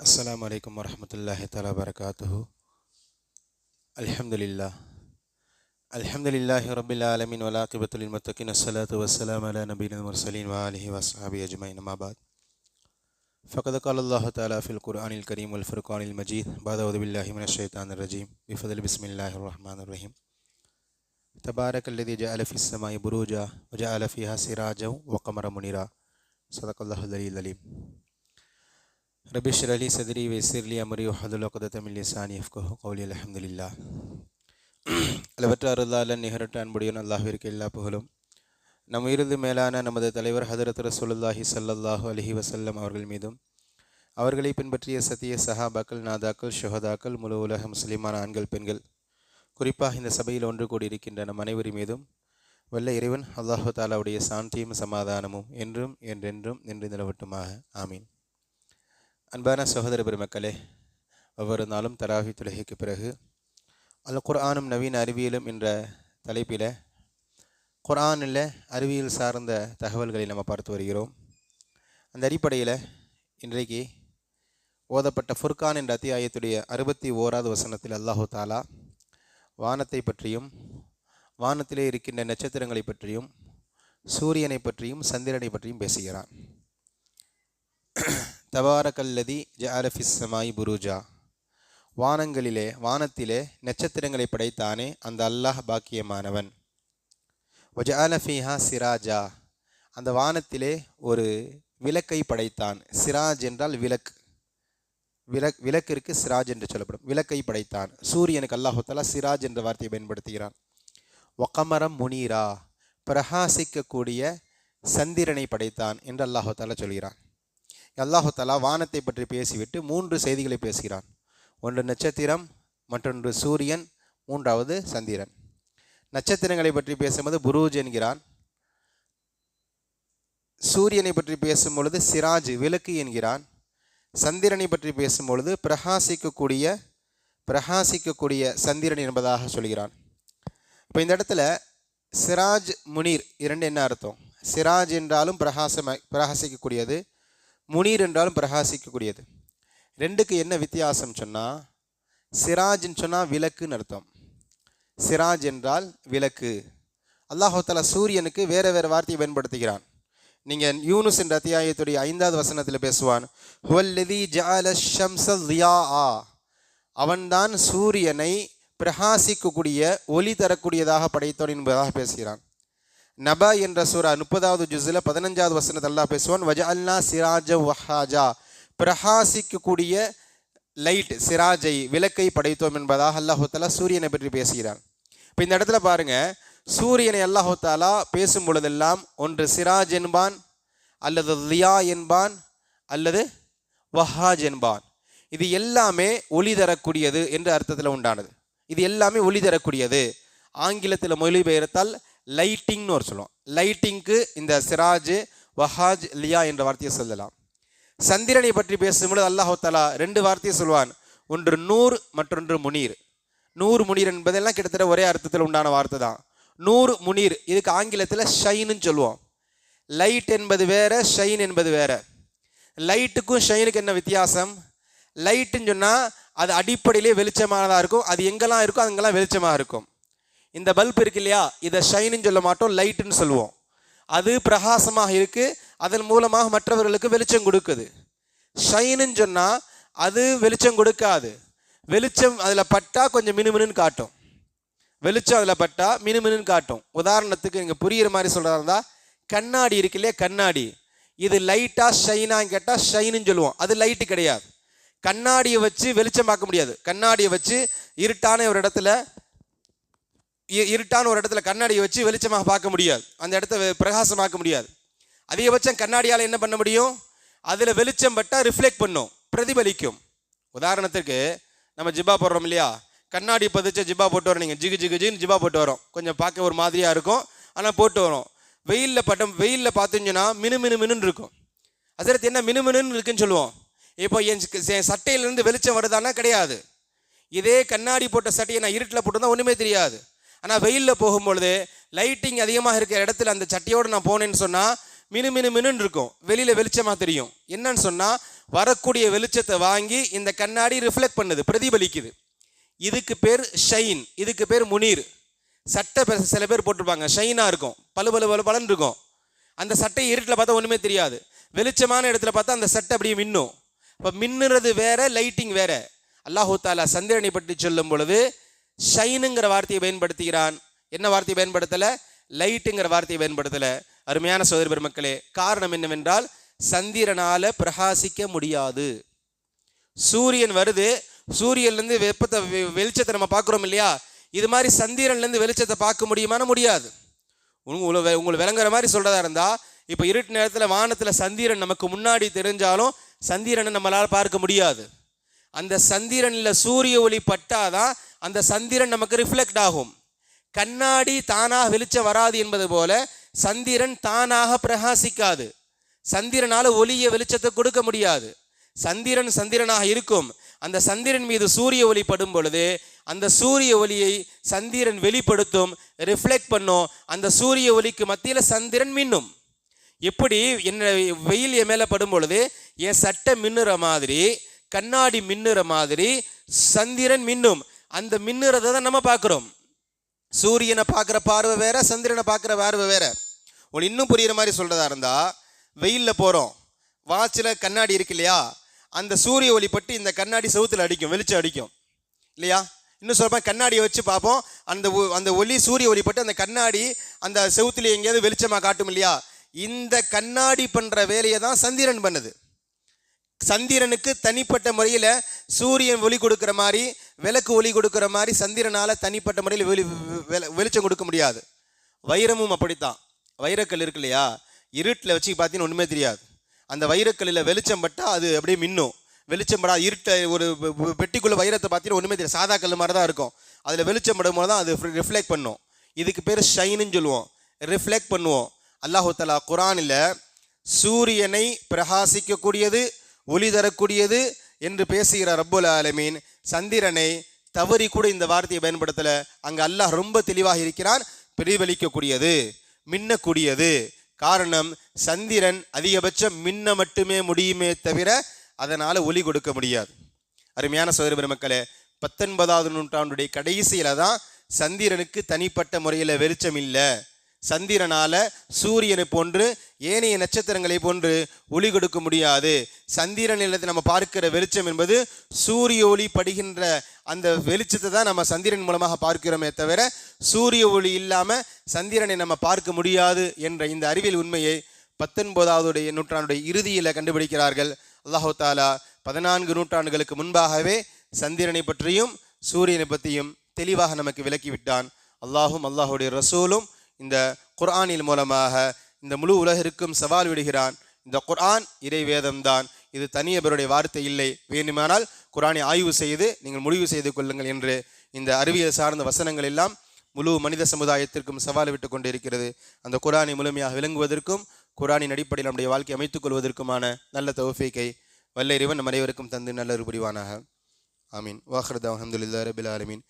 السلام عليكم ورحمة الله تعالى وبركاته. الحمد لله الحمد لله رب العالمين والعاقبة للمتقين. الصلاة والسلام على نبينا المرسلين وآله وأصحابه أجمعين. أما بعد. فقد قال الله تعالى في القرآن الكريم والفرقان المجيد بعد أعوذ بالله من الشيطان الرجيم. بفضل بسم الله الرحمن الرحيم. تبارك الذي جعل في السماء بروجا وجعل فيها سراجا وقمرا منيرا. صدق الله العلي العليم ரபி ஷரலி சதுரி வெசிர்லி அமரி ஹதுலோகத தமிழ் லிசானி எஃப்கோ கௌலி அலமதுல்லா அளவற்ற அருளாளன் நிகரட்ட அன்புடையன் அல்லாஹிற்கு எல்லா புகழும் நம் இறுதி மேலான நமது தலைவர் ஹதரத் ரசூலுல்லாஹி சல்லல்லாஹு அலஹி வசல்லம் அவர்கள் மீதும் அவர்களை பின்பற்றிய சத்திய சஹாபாக்கள் நாதாக்கள் ஷுஹதாக்கள் முழு உலக முஸ்லிமான ஆண்கள் பெண்கள் குறிப்பாக இந்த சபையில் ஒன்று கூடியிருக்கின்ற நம் அனைவரி மீதும் வல்ல இறைவன் அல்லாஹு தாலாவுடைய சாந்தியும் சமாதானமும் என்றும் என்றென்றும் நின்று நிலவட்டுமாக ஆமீன் அன்பான சகோதர பெருமக்களே ஒவ்வொரு நாளும் தராகி தொழுகைக்கு பிறகு அல் குர்ஆனும் நவீன அறிவியலும் என்ற தலைப்பில் குர்ஆனில் அறிவியல் சார்ந்த தகவல்களை நம்ம பார்த்து வருகிறோம். அந்த அடிப்படையில் இன்றைக்கு ஓதப்பட்ட ஃபுர்கான் என்ற அத்தியாயத்துடைய அறுபத்தி ஓராவது வசனத்தில் அல்லாஹு தாலா வானத்தை பற்றியும் வானத்திலே இருக்கின்ற நட்சத்திரங்களை பற்றியும் சூரியனை பற்றியும் சந்திரனை பற்றியும் பேசுகிறான். தபாரகல்லதி ஜாலஃபிஸ் சமாய் புருஜா. வானங்களிலே வானத்திலே நட்சத்திரங்களை படைத்தானே அந்த அல்லாஹ் பாக்கியமானவன். ஒஜாலஃபிஹா சிராஜா. அந்த வானத்திலே ஒரு விளக்கை படைத்தான். சிராஜ் என்றால் விளக்கு. விளக் விளக்கிற்கு சிராஜ் என்று சொல்லப்படும். விளக்கை படைத்தான். சூரியனுக்கு அல்லாஹுத்தலா சிராஜ் என்ற வார்த்தையை பயன்படுத்துகிறான். ஒக்கமரம் முனீரா. பிரகாசிக்கக்கூடிய சந்திரனை படைத்தான் என்று அல்லாஹாலா சொல்கிறான். அல்லாஹு தலா வானத்தை பற்றி பேசிவிட்டு மூன்று செய்திகளை பேசுகிறான். ஒன்று நட்சத்திரம் மற்றொன்று சூரியன் மூன்றாவது சந்திரன். நட்சத்திரங்களை பற்றி பேசும்போது புரூஜ் என்கிறான். சூரியனை பற்றி பேசும் பொழுது சிராஜ் விளக்கு என்கிறான். சந்திரனை பற்றி பேசும் பொழுது பிரகாசிக்கக்கூடிய பிரகாசிக்கக்கூடிய சந்திரன் என்பதாக சொல்கிறான். இப்போ இந்த இடத்துல சிராஜ் முனீர் இரண்டு என்ன அர்த்தம்? சிராஜ் என்றாலும் பிரகாசம பிரகாசிக்கக்கூடியது. முனீர் என்றாலும் பிரகாசிக்கக்கூடியது. ரெண்டுக்கு என்ன வித்தியாசம் சொன்னால் சிராஜ்ன்னு சொன்னால் விளக்குன்னு அர்த்தம். சிராஜ் என்றால் விளக்கு. அல்லாஹால சூரியனுக்கு வேறு வேறு வார்த்தையை பயன்படுத்துகிறான். நீங்கள் யூனுஸ் என்ற அத்தியாயத்துடைய ஐந்தாவது வசனத்தில் பேசுவான் ஹுவல்லதி ஜால ஷம்சல்யா ஆ அவன்தான் சூரியனை பிரகாசிக்கக்கூடிய ஒளி தரக்கூடியதாக படைத்தோன் என்பதாக பேசுகிறான். நபா என்ற சூரா முப்பதாவது ஜுஸில் பதினஞ்சாவது வசனத்தை அல்லாஹ் பேசுவான் வஜ அல்லா சிராஜ வஹாஜா. பிரகாசிக்கக்கூடிய லைட் சிராஜை விளக்கை படைத்தோம் என்பதாக அல்லாஹோத்தாலா சூரியனை பற்றி பேசுகிறான். இப்போ இந்த இடத்துல பாருங்க சூரியனை அல்லாஹோத்தாலா பேசும் பொழுதெல்லாம் ஒன்று சிராஜ் என்பான் அல்லது லியா என்பான் அல்லது வஹாஜ் என்பான். இது எல்லாமே ஒளி தரக்கூடியது என்ற அர்த்தத்தில் உண்டானது. இது எல்லாமே ஒளி தரக்கூடியது. ஆங்கிலத்தில் மொழிபெயர்த்தால் லைட்டிங்னு ஒரு சொல்லுவோம். லைட்டிங்க்கு இந்த சிராஜ் வஹாஜ் லியா என்ற வார்த்தையை சொல்லலாம். சந்திரனை பற்றி பேசும்போது அல்லாஹு தாலா ரெண்டு வார்த்தையை சொல்வான். ஒன்று நூறு மற்றொன்று முனீர். நூறு முனீர் என்பதெல்லாம் கிட்டத்தட்ட ஒரே அர்த்தத்தில் உண்டான வார்த்தை தான். நூறு முனீர் இதுக்கு ஆங்கிலத்தில் ஷைனுன்னு சொல்லுவோம். லைட் என்பது வேற ஷைன் என்பது வேற. லைட்டுக்கும் ஷைனுக்கு என்ன வித்தியாசம்? லைட்டுன்னு சொன்னால் அது அடிப்படையிலே வெளிச்சமானதாக இருக்கும் அது எங்கெல்லாம் இருக்கோ அங்கெல்லாம் வெளிச்சமாக இருக்கும். இந்த பல்ப் இருக்கு இல்லையா? இதை ஷைனுன்னு சொல்ல மாட்டோம் லைட்டுன்னு சொல்லுவோம். அது பிரகாசமாக இருக்குது அதன் மூலமாக மற்றவர்களுக்கு வெளிச்சம் கொடுக்குது. ஷைனுன்னு சொன்னால் அது வெளிச்சம் கொடுக்காது. வெளிச்சம் அதில் பட்டால் கொஞ்சம் மினுமினுன்னு காட்டும். வெளிச்சம் அதில் பட்டா மினுமினுன்னு காட்டும். உதாரணத்துக்கு நீங்கள் புரிகிற மாதிரி சொல்கிறதா இருந்தால் கண்ணாடி இருக்கு இல்லையா? கண்ணாடி. இது லைட்டாக ஷைனான்னு கேட்டால் ஷைனுன்னு சொல்லுவோம். அது லைட்டு கிடையாது. கண்ணாடியை வச்சு வெளிச்சம் பார்க்க முடியாது. கண்ணாடியை வச்சு இருட்டான ஒரு இடத்துல இருட்டான ஒரு இடத்துல கண்ணாடியை வச்சு வெளிச்சமாக பார்க்க முடியாது. அந்த இடத்த பிரகாசமாக்க முடியாது. அதிகபட்சம் கண்ணாடியால் என்ன பண்ண முடியும்? அதில் வெளிச்சம் பட்டால் ரிஃப்ளெக்ட் பண்ணும் பிரதிபலிக்கும். உதாரணத்துக்கு நம்ம ஜிப்பா போடுறோம் இல்லையா? கண்ணாடி பதிச்ச ஜிப்பா போட்டு வரோம் நீங்கள் ஜிகு ஜிகு ஜின்னு ஜிப்பா போட்டு வரோம். கொஞ்சம் பார்க்க ஒரு மாதிரியாக இருக்கும். ஆனால் போட்டு வரோம். வெயிலில் பட்டம் வெயிலில் பார்த்தீங்கன்னா மினு மினு மினுன்னு இருக்கும். அதில் என்ன மினு மினுன்னு இருக்குன்னு சொல்லுவோம். இப்போ என் சட்டையிலேருந்து வெளிச்சம் வருதானா கிடையாது. இதே கண்ணாடி போட்ட சட்டையை நான் இருட்டில் போட்டு ஒன்றுமே தெரியாது. ஆனால் வெயிலில் போகும்பொழுது லைட்டிங் அதிகமாக இருக்கிற இடத்துல அந்த சட்டையோடு நான் போனேன்னு சொன்னால் மினு மினு மினுன்னு இருக்கும். வெளியில் வெளிச்சமாக தெரியும். என்னன்னு சொன்னால் வரக்கூடிய வெளிச்சத்தை வாங்கி இந்த கண்ணாடி ரிஃப்ளெக்ட் பண்ணுது பிரதிபலிக்குது. இதுக்கு பேர் ஷைன் இதுக்கு பேர் முனீர். சட்டை சில பேர் போட்டிருப்பாங்க ஷைனாக இருக்கும். பழு பழு பழு பலன் இருக்கும். அந்த சட்டை இருட்டில் பார்த்தா ஒன்றுமே தெரியாது. வெளிச்சமான இடத்துல பார்த்தா அந்த சட்டை அப்படியே மின்னும். இப்போ மின்னுறது வேற லைட்டிங் வேற. அல்லாஹூ தாலா சந்திரனை பற்றி சொல்லும் பொழுது ஷைனுங்கிற வார்த்தையை பயன்படுத்துகிறான். என்ன வார்த்தையை பயன்படுத்தல? லைட்டுங்கிற வார்த்தையை பயன்படுத்தலை. அருமையான சோதரி பெருமக்களே காரணம் என்னவென்றால் சந்திரனால பிரகாசிக்க முடியாது. சூரியன் வருது சூரியன்லேருந்து வெப்பத்தை வெ- வெளிச்சத்தை நம்ம பார்க்குறோம் இல்லையா? இது மாதிரி சந்திரன்லேருந்து வெளிச்சத்தை பார்க்க முடியுமான முடியாது. உங்களை உங்களுக்கு விளங்குற மாதிரி சொல்கிறதா இருந்தால் இப்போ இருட்டு நேரத்தில் வானத்தில் சந்திரன் நமக்கு முன்னாடி தெரிஞ்சாலும் சந்திரனை நம்மளால் பார்க்க முடியாது. அந்த சந்திரனில் சூரிய ஒளி பட்டாதான் அந்த சந்திரன் நமக்கு ரிஃப்ளெக்ட் ஆகும். கண்ணாடி தானாக வெளிச்சம் வராது என்பது போல சந்திரன் தானாக பிரகாசிக்காது. சந்திரனால ஒளிய வெளிச்சத்தை கொடுக்க முடியாது. சந்திரன் சந்திரனாக இருக்கும். அந்த சந்திரன் மீது சூரிய ஒளி படும் பொழுது அந்த சூரிய ஒளியை சந்திரன் வெளிப்படுத்தும் ரிஃப்ளெக்ட் பண்ணும். அந்த சூரிய ஒளிக்கு மத்தியில் சந்திரன் மின்னும். எப்படி? என்ன வெயில் என் மேலே படும் பொழுது என் சட்டை மின்னுற மாதிரி கண்ணாடி மின்னுற மாதிரி சந்திரன் மின்னும். அந்த மின்னுறதை தான் நம்ம பார்க்குறோம். சூரியனை பார்க்குற பார்வை வேற சந்திரனை பார்க்குற பார்வை வேற. உங்களுக்கு இன்னும் புரியுற மாதிரி சொல்கிறதா இருந்தால் வெயிலில் போகிறோம் வாட்சில் கண்ணாடி இருக்கு இல்லையா? அந்த சூரிய ஒளி பட்டு இந்த கண்ணாடி செவுத்துல அடிக்கும் வெளிச்சம் அடிக்கும். இல்லையா? இன்னும் சொல்லப்போ கண்ணாடியை வச்சு பார்ப்போம். அந்த ஒ- அந்த ஒளி சூரிய ஒளி பட்டு அந்த கண்ணாடி அந்த செவுத்துல எங்கேயாவது வெளிச்சமாக காட்டும் இல்லையா? இந்த கண்ணாடி பண்ணுற வேலையை தான் சந்திரன் பண்ணுது. சந்திரனுக்கு தனிப்பட்ட முறையில் சூரியன் ஒளி கொடுக்குற மாதிரி விளக்கு ஒளி கொடுக்குற மாதிரி சந்திரனால் தனிப்பட்ட முறையில் வெளி வெளிச்சம் கொடுக்க முடியாது. வைரமும் அப்படித்தான். வைரக்கல் இருக்கு இல்லையா? இருட்டில் வச்சு பார்த்தீங்கன்னா ஒன்றுமே தெரியாது. அந்த வைரக்கல்லில் வெளிச்சம் பட்டால் அது அப்படியே மின்னும். வெளிச்சம் படாது இருட்டை ஒரு பெட்டிக்குள்ளே வைரத்தை பார்த்தீங்கன்னா ஒன்றுமே தெரியாது. சாதா கல் மாதிரி தான் இருக்கும். அதில் வெளிச்சம் படும் போது தான் அது ரிஃப்ளெக்ட் பண்ணும். இதுக்கு பேர் ஷைனுன்னு சொல்லுவோம். ரிஃப்ளெக்ட் பண்ணுவோம். அல்லாஹு தலா குரானில் சூரியனை பிரகாசிக்கக்கூடியது ஒளி தரக்கூடியது என்று பேசுகிற ரப்புல் ஆலமீன். சந்திரனை தவறி கூட இந்த வார்த்தையை பயன்படுத்தலை. அங்கே அல்லாஹ் ரொம்ப தெளிவாக இருக்கிறான். பிரதிபலிக்கக்கூடியது மின்னக்கூடியது. காரணம் சந்திரன் அதிகபட்சம் மின்ன மட்டுமே முடியுமே தவிர அதனால் ஒளி கொடுக்க முடியாது. அருமையான சோதர பெருமக்களே பத்தொன்பதாவது நூற்றாண்டுடைய கடைசியில தான் சந்திரனுக்கு தனிப்பட்ட முறையில் வெளிச்சம் இல்லை. சந்திரனால சூரியனை போன்று ஏனைய நட்சத்திரங்களை போன்று ஒளி கொடுக்க முடியாது. சந்திரனில் நம்ம பார்க்கிற வெளிச்சம் என்பது சூரிய ஒளி படுகின்ற அந்த வெளிச்சத்தை தான் நம்ம சந்திரன் மூலமாக பார்க்கிறோமே தவிர சூரிய ஒளி இல்லாமல் சந்திரனை நம்ம பார்க்க முடியாது என்ற இந்த அறிவியல் உண்மையை பத்தொன்பதாவதுடைய நூற்றாண்டுடைய இறுதியில் கண்டுபிடிக்கிறார்கள். அல்லாஹு தாலா பதினான்கு நூற்றாண்டுகளுக்கு முன்பாகவே சந்திரனை பற்றியும் சூரியனை பற்றியும் தெளிவாக நமக்கு விளக்கிவிட்டான் அல்லாஹும் அல்லாஹுடைய ரசூலும் இந்த குர்ஆனின் மூலமாக இந்த முழு உலகிற்கும் சவால் விடுகிறான். இந்த குர்ஆன் இறை வேதம்தான் இது தனியபருடைய வார்த்தை இல்லை. வேண்டுமானால் குர்ஆனை ஆய்வு செய்து நீங்கள் முடிவு செய்து கொள்ளுங்கள் என்று இந்த அறிவியல் சார்ந்த வசனங்கள் எல்லாம் முழு மனித சமுதாயத்திற்கும் சவால் விட்டு கொண்டிருக்கிறது. அந்த குரானை முழுமையாக விளங்குவதற்கும் குர்ஆனின் அடிப்படையில் நம்முடைய வாழ்க்கை அமைத்துக் கொள்வதற்குமான நல்ல தௌஃபீக்கை வல்ல இறைவன் நம் அனைவருக்கும் தந்து நல்ல புரிவானாக. ஆமீன். வாஹர்தா அஹமதுல்லா ரபில் ஆலமீன்.